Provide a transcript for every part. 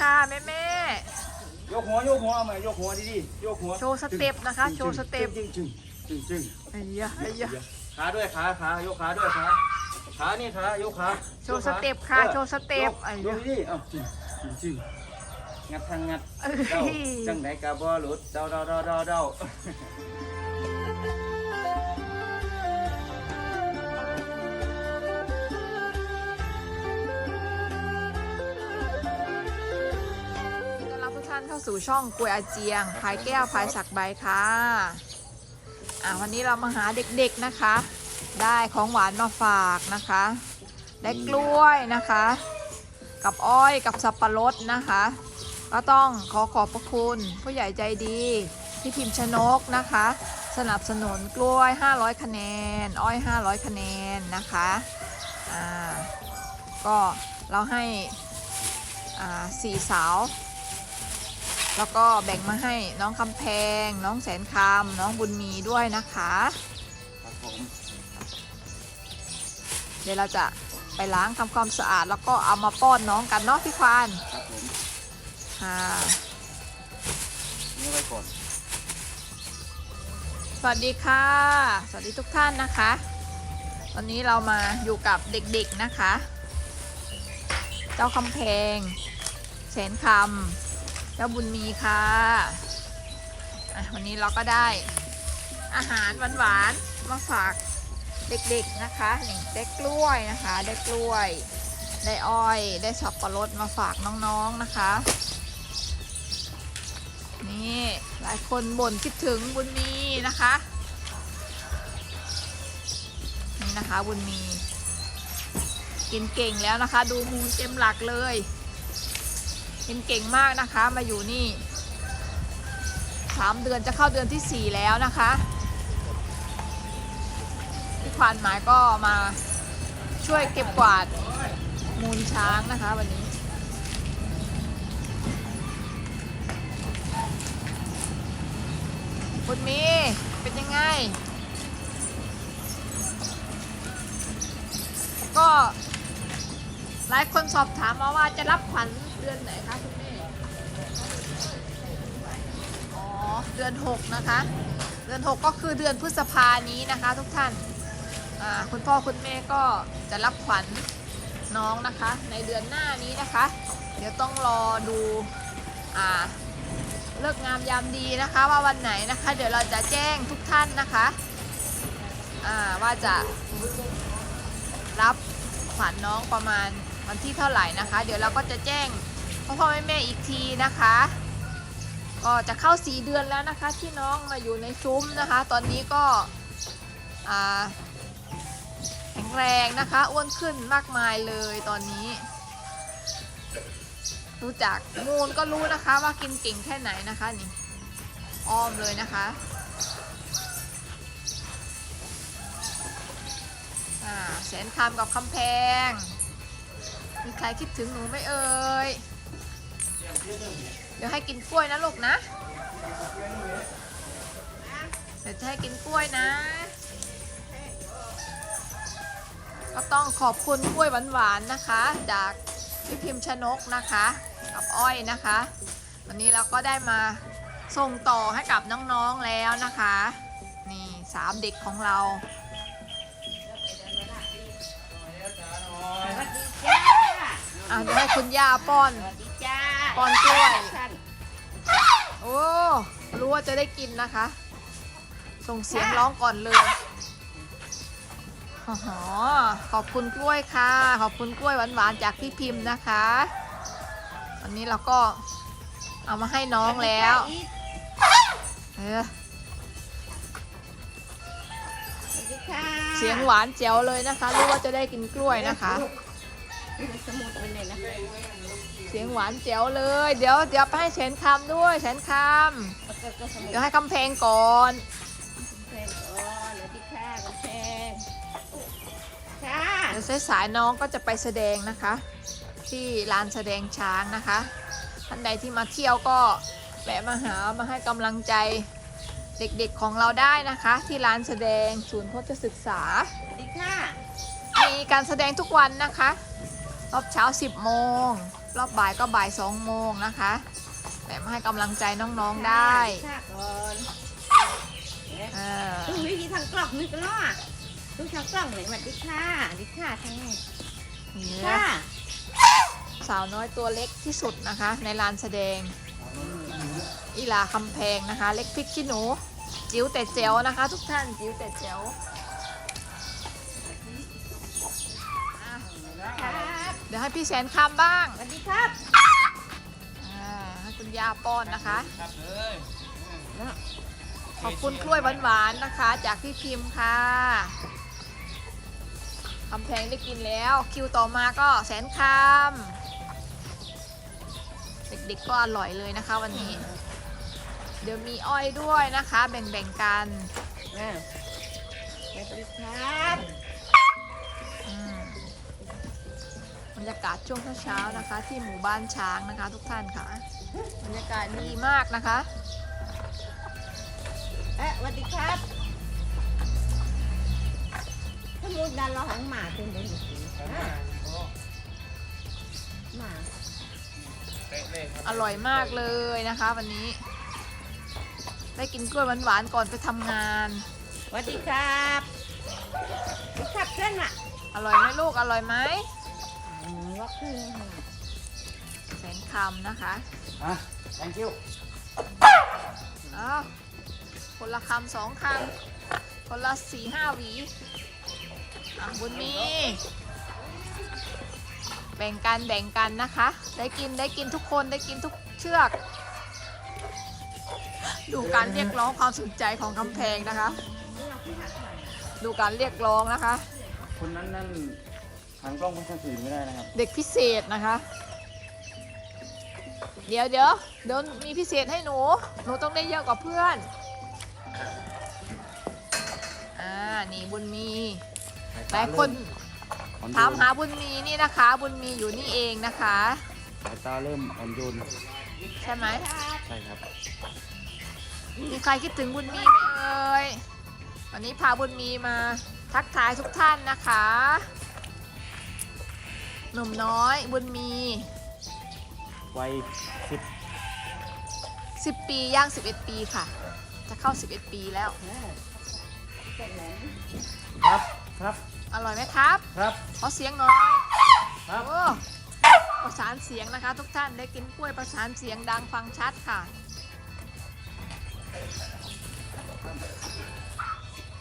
ค่ะแม่แม่ยกหัวยกหัวเอาใหม่ยกหัวดีๆยกหัวโชว์สเต็ปนะคะ โชว์สเต็ปจึงจึงจึงจึงไอ้ยะไอ้ยะขาด้วยขาขายกขาด้วยขาขานี่ขายกขาโชว์สเต็ปค่ะโชว์สเต็ปยกไอ้ยยะกดีๆเอ้าจึงจึงจึงงัดทางงัดเอ้เดายจังไหนกะบ่หลุดเดาเดาเดาเดา เข้าสู่ช่องกวยอาเจียงพายแก้วพายสักใบค่ะอ่าวันนี้เรามาหาเด็กๆนะคะ ได้ของหวานมาฝากนะคะ ได้กล้วยนะคะ กับอ้อยกับสับปะรดนะคะ ก็ต้องขอขอบพระคุณผู้ใหญ่ใจดีที่พิมพ์ชนกนะคะ สนับสนุนกล้วย 500 คะแนน อ้อย 500 คะแนนนะคะอ่าก็เราให้อ่าสี่สาว แล้วก็แบ่งมาให้น้องคำแพง น้องแสนคำน้องบุญมีด้วยนะคะครับผมเดี๋ยวเราจะไปล้างทำความสะอาด แล้วก็เอามาป้อนน้องกันเนาะพี่ควานครับผมค่ะนี่ไว้ก่อนสวัสดีค่ะ สวัสดีทุกท่านนะคะ ตอนนี้เรามาอยู่กับเด็กๆนะคะ เจ้าคำแพงแสนคำเจ้าบุญมีค่ะะวันนี้เราก็ได้อาหารหวานๆมาฝากเด็กๆนะคะนี่ได้กล้วยนะคะ ได้กล้วย ได้อ้อย ได้สับปะรดมาฝากน้องๆนะคะ นี่หลายคนบ่นคิดถึงบุญมีนะคะ นี่นะคะบุญมี กินเก่งแล้วนะคะ ดูมูลเต็มหลักเลย กินเก่งมากนะคะมาอยู่นี่สามเดือนจะเข้าเดือนที่สี่แล้วนะคะพี่ควานหมายก็มาช่วยเก็บกวาดมูลช้างนะคะวันนี้บุญมีเป็นยังไง ก็หลายคนสอบถามมาว่าจะรับขวัญ เดือนไหนคะคุณแม่อ๋อเดือน6นะคะ เดือน6ก็คือเดือนพฤษภานี้นะคะ ทุกท่านคุณพ่อคุณแม่ก็จะรับขวัญน้องนะคะ ในเดือนหน้านี้นะคะ เดี๋ยวต้องรอดูอ่าเลิกงามยามดีนะคะว่าวันไหนนะคะ เดี๋ยวเราจะแจ้งทุกท่านนะคะว่าจะรับขวัญน้องประมาณ วันที่เท่าไหร่นะคะ เดี๋ยวเราก็จะแจ้งพ่อพ่อแม่แม่อีกทีนะคะ ก็จะเข้าสีเดือนแล้วนะคะ ที่น้องมาอยู่ในซุ้มนะคะ ตอนนี้ก็แข็งแรงนะคะอ้วนขึ้นมากมายเลยตอนนี้ รู้จักมูลก็รู้นะคะว่ากินเก่งแค่ไหนนะคะนี่อ้อมเลยนะคะแสนคำกับคำแพง มีใครคิดถึงหนูไหมเอ่ย เดี๋ยวให้กินกล้วยนะลูกนะ เดี๋ยวจะให้กินกล้วยนะ ก็ต้องขอบคุณกล้วยหวานๆนะคะ จากพี่พิมพ์ชนกนะคะ กับอ้อยนะคะ วันนี้เราก็ได้มาส่งต่อให้กับน้องๆแล้วนะคะ นี่สามเด็กของเรา อะเดี๋ยวให้คุณย่าป้อน สวัสดีจ้าป้อนกล้วย ท่านโอ้รู้ว่าจะได้กินนะคะ ส่งเสียงร้องก่อนเลยอ๋อขอบคุณกล้วยค่ะ ขอบคุณกล้วยหวานๆจากพี่พิมพ์นะคะ วันนี้เราก็เอามาให้น้องแล้ว เออ สวัสดีค่ะเสียงหวานแจ๋วเลยนะคะ รู้ว่าจะได้กินกล้วยนะคะ สมุดเป็นไหนนะเสียงหวานแจ๋วเลย เดี๋ยวเดี๋ยวไปให้แสนคำด้วยแสนคแล้วก็ก็สำมุดเดี๋ยวให้คำเพลงก่อนเพลงอ๋อสวัสดีค่ะกำแพงค่ะเดี๋ยวสายๆน้องก็จะไปแสดงนะคะ ที่ลานแสดงช้างนะคะท่านใดที่มาเที่ยวก็แวะมาหามาให้กำลังใจเด็กๆของเราได้นะคะ ที่ลานแสดงศูนย์โพธิศึกษาสวัสดีค่ะมีการแสดงทุกวันนะคะ รอบเช้า 10 โมง รอบบ่ายก็บ่ายสองโมงนะคะแบบมาให้กำลังใจน้องๆได้ค่ะก่อนเออตู้วิธีทางกล่องนี่ก็ล่ะตู้ทางกล่องเลยสวัสดีค่ะสวัสดีค่ะทางนี้นี่ค่ะนะสาวน้อยตัวเล็กที่สุดนะคะ ในลานแสดง อีลาคำแพงนะคะ เล็กพริกขี้หนู จิ๋วแต่เจ๋วนะคะ ทุกท่านจิ๋วแต่เจ๋ว เดี๋ยวให้พี่แสนคำบ้างสวัสดีครับอ่าให้คุณย่าป้อนนะคะ ครับเลยขอบคุณกล้วยหวานๆนะคะ จากพี่พิมพ์ค่ะคำแพงได้กินแล้ว คิวต่อมาก็แสนคำเด็กๆก็อร่อยเลยนะคะวันนี้ เดี๋ยวมีอ้อยด้วยนะคะ แบ่งๆกันอ่าสวัสดีครั ยากาศช่วงเช้าๆนะคะ ที่หมู่บ้านช้างนะคะ ทุกท่านค่ะบรรยากาศดีมากนะคะเอ๊ะสวัสดีครับถ้ามูดดันเราหังหมาเป็นเด็กหมาเป๊ะเลยครับอร่อยมากเลยนะคะ วันนี้ ได้กินกล้วยหวานๆก่อนไปทำงานสวัสดีครับสวัสดีครับเพื่อนอะอร่อยไหมลูก อร่อยไหม อืมว่าขึ้นค่ะแสนคำนะคะอะ thank you อ้าวคนละคำสองคำคนละสี่ห้าหวีอะบุญมี แบ่งกันแบ่งกันนะคะ ได้กินได้กินทุกคนได้กินทุกเชือก ดูการเรียกร้องความสนใจของกำแพงนะคะ ดูการเรียกร้องนะคะ คนนั้นนั่น หันกล้องไปทางอื่นไม่ได้นะครับ เด็กพิเศษนะคะ เดี๋ยวเดี๋ยวเดี๋ยวมีพิเศษให้หนู หนูต้องได้เยอะกว่าเพื่อน อ่า นี่บุญมี หลายคนถามหาบุญมีนี่นะคะ บุญมีอยู่นี่เองนะคะ สายตาเริ่มอ่อนโยนใช่ไหมใช่ครับ มีใครคิดถึงบุญมีไหมเอ่ยวันนี้พาบุญมีมาทักทายทุกท่านนะคะ หนุ่มน้อยบุญมี วัยสิบ10 ปีย่าง 11 ปีค่ะ จะเข้า 11 ปีแล้ว ครับ ครับ อร่อยไหมครับ ครับ ขอเสียงหน่อยครับ โอ้ประสานเสียงนะคะ ทุกท่านได้กินกล้วยประสานเสียงดังฟังชัดค่ะ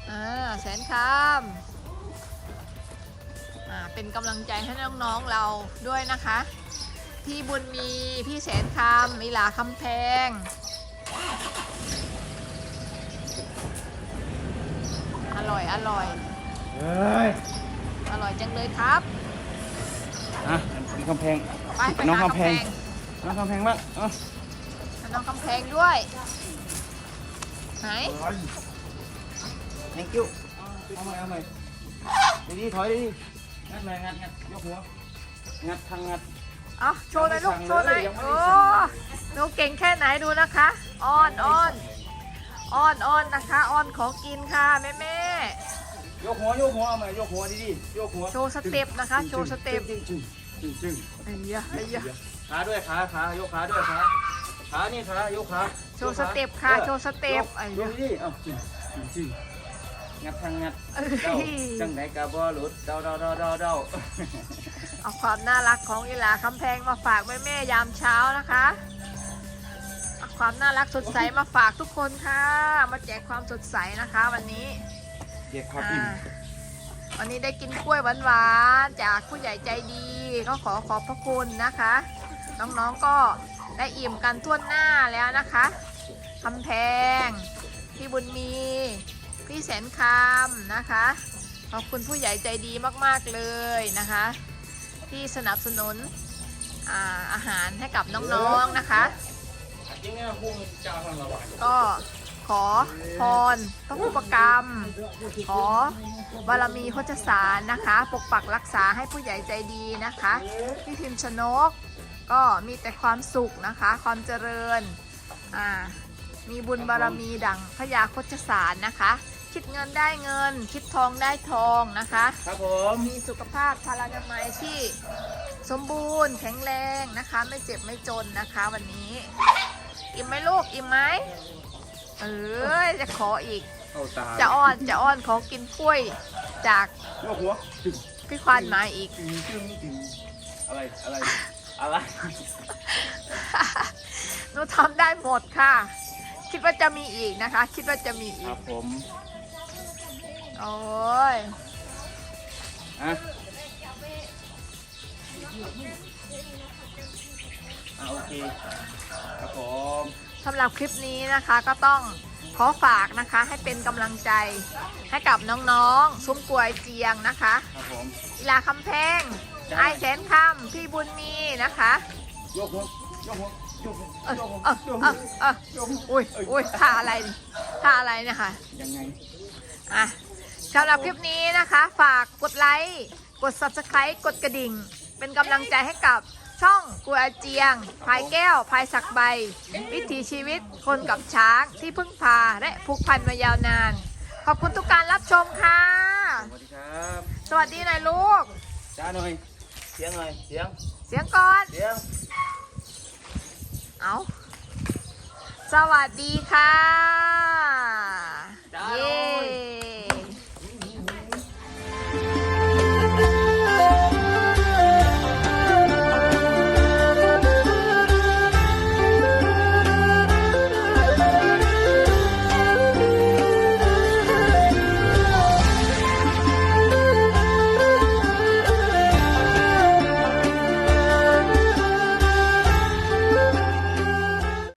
อ่าแสนคำอ่า เป็นกำลังใจให้น้องๆเราด้วยนะคะ พี่บุญมีพี่แสนคำมีหลาคำแพงอร่อยอร่อยเฮ้ยอร่อยจังเลยครับ อะมีกำแพงไปไปน้องหากำแพงน้องกำแพงบ้างอะหาน้องกำแพงด้วยไหน thank you เอาใหม่เอาใหม่ดีดีๆถอยดีๆ งัดหน่อยงัดงัดยกหัว งัดทางงัด เอาโชว์หน่อยลูกยังไม่โชว์หน่อยยังไม่ได้โอ้สั่งหนูเก่งแค่ไหนดูนะคะอ้อนอ้อนอ้อนอ้อนนะคะอ้อนของกินค่ะแม่แม่ยกหัวยกหัวเอาใหม่ยกหัวดีดีๆยกหัวโชว์สเต็ปนะคะ โชว์สเต็ปจึงจึงจึงจึงไอ้ยะไอ้ยะขาด้วยขาขายกขาด้วยขาขานี่ขายกขาโชว์สเต็ปค่ะออโชว์สเต็ปยกไอ้ยยะกดีๆเอ้าจึงจึงจึ งงัดทางงัดเอ้เดายจังไหนกะบ่หลุดเดาเดาเดาเดาเดาเอาความน่ารักของอีหลาคำแพงมาฝากแม่แม่ๆยามเช้านะคะเอาความน่ารักสดใสมาฝากทุกคนค่ะ มาแจกความสดใสนะคะ วันนี้เด็กความอิ่มอ่าวันนี้ได้กินกล้วยหวานๆจากผู้ใหญ่ใจดีก็ขอขอบพระคุณนะคะ น้องๆก็ได้อิ่มกันทั่วหน้าแล้วนะคะคำแพงพี่บุญมี พี่แสนคำนะคะ ขอบคุณผู้ใหญ่ใจดีมากๆเลยนะคะ ที่สนับสนุนอาอาหารให้กับน้องๆนะคะ ก็ขอพรพระผู้ประกรรม ขอบารมีโคจสารนะคะ ปกปักรักษาให้ผู้ใหญ่ใจดีนะคะพี่พิมพ์ชนกก็มีแต่ความสุขนะคะ ความเจริญ อ่า มีบุญบารมีดังพระยาโคจสารนะคะ คิดเงินได้เงิน คิดทองได้ทองนะคะ ครับผมมีสุขภาพพลานามัยที่สมบูรณ์แข็งแรงนะคะ ไม่เจ็บไม่จนนะคะ วันนี้ อิ่มไหมลูกอิ่มไหมเอ้ยจะขออีกเข้าตาจะอ้อนจะอ้อนขอกินกล้วยจากยกหัวตึงพี่ควานมาอีก ตึงตึงตึงอะไรอะไรอะไร หนูทำได้หมดค่ะ คิดว่าจะมีอีกนะคะ คิดว่าจะมีคอีรัก บผม โอ้ยอะอะโอเคครับผมสำหรับคลิปนี้นะคะก็ต้องขอฝากนะคะให้เป็นกำลังใจให้กับน้องๆ ซุ้มกวยเจียงนะคะครับผมอีลาคำแพงได้ไอายแสนคำพี่บุญมีนะคะ ยกหัวยกหัวยกหัวเออยกหัวเออยกเอหัวอเออยกหัวอุ้ยอุ้ยท่าอะไรนี่ท่าอะไรเนะคะยังไงอะ สำหรับคลิปนี้นะคะ ฝากกดไลค์กด subscribe กดกระดิ่ง เป็นกำลังใจให้กับช่องกัวอาเจียง พายแก้ว พายสักใบ วิถีชีวิตคนกับช้างที่พึ่งพาและผูกพันมายาวนาน ขอบคุณทุกการรับชมค่ะ สวัสดีครับสวัสดีหน่อยลูก จ้าหน่อยเสียงหน่อยเสียงเสียงก่อน เสียงเอาสวัสดีค่ะ จ้าเย้